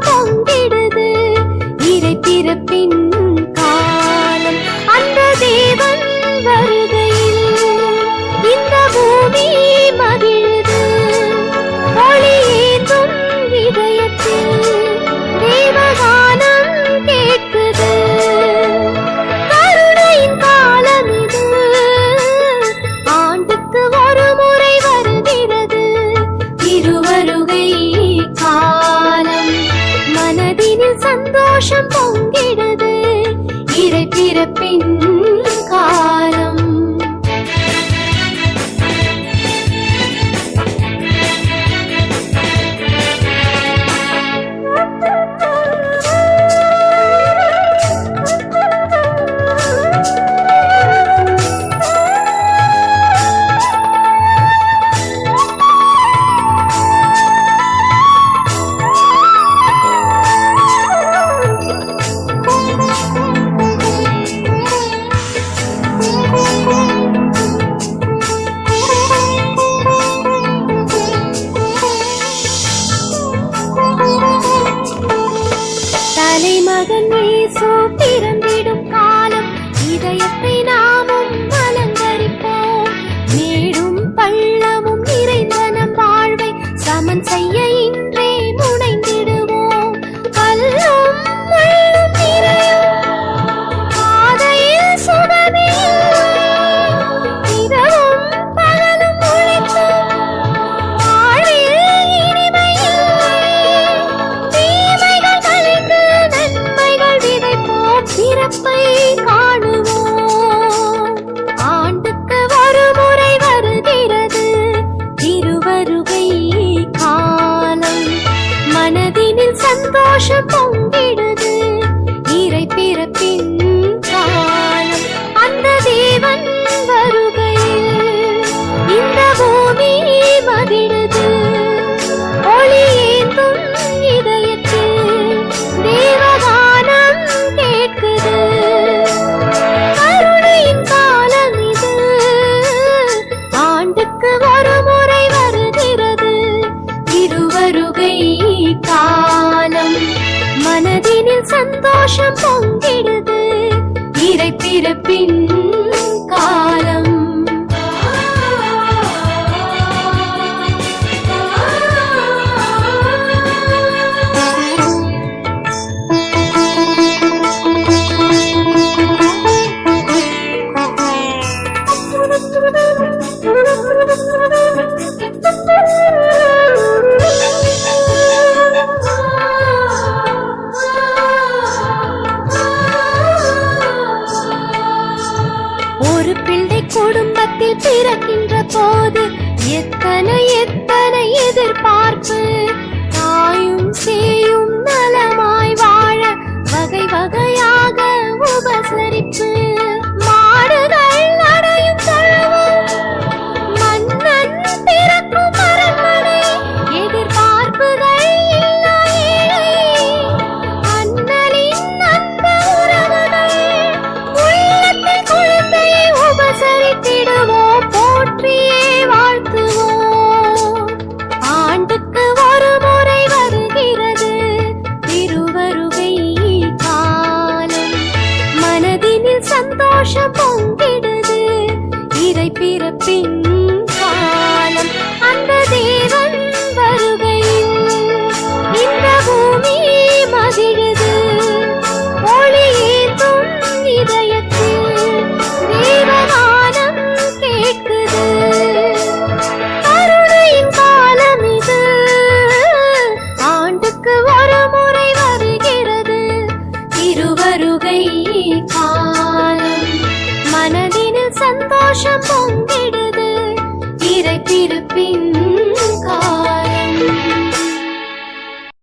தொங்கிடுது இறை பிறப்பின் been இயேசு பிறந்திடும் காலம். இதயத்தை நாமும் அலங்கரிப்போம். மேடும் பள்ளமும் நிறைந்த நம் செய்ய ஆஷம் பொங்கிடுது இறை பிறப்பின் காலம் அந்த தேவன் வருகையில் இந்த பூமி மகிழுது. ஒளி ஏந்தும் இதயத்தில் தேவகானம் கேட்குது. கருணையின் காலம் இது. ஆண்டுக்கு வருமோ சந்தோஷம் பொங்கிடுது இறை பிறப்பின் காலம் Thank you. ஒரு பிள்ளை குடும்பத்தில் பிறக்கின்ற போது எத்தனை எத்தனை எதிர்பார்ப்பு?